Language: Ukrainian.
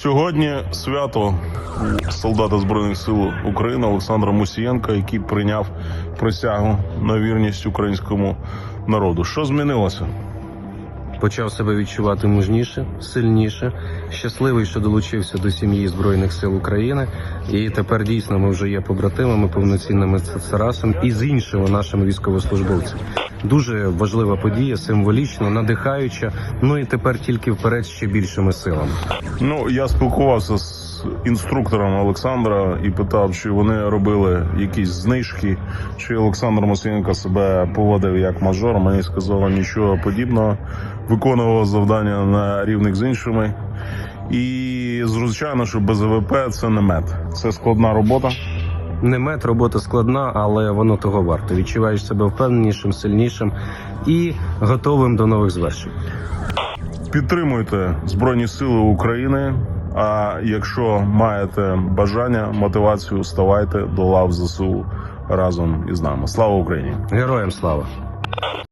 Сьогодні свято солдата Збройних сил України Олександра Мусієнка, який прийняв присягу на вірність українському народу. Що змінилося? Почав себе відчувати мужніше, сильніше, щасливий, що долучився до сім'ї Збройних сил України. І тепер дійсно ми вже є побратимами, повноцінними царасом і з іншими нашими військовослужбовцями. Дуже важлива подія, символічно, надихаюча. Ну і тепер тільки вперед ще більшими силами. Ну я спілкувався з інструктором Олександра і питав, чи вони робили якісь знижки, чи Олександр Мусієнко себе поводив як мажор. Мені сказали нічого подібного. Виконував завдання на рівних з іншими. І звичайно, що без ВВП це не мед. Це складна робота. Не мед, робота складна, але воно того варто. Відчуваєш себе впевненішим, сильнішим і готовим до нових звершень. Підтримуйте Збройні Сили України. А якщо маєте бажання, мотивацію, ставайте до лав ЗСУ разом із нами. Слава Україні! Героям слава!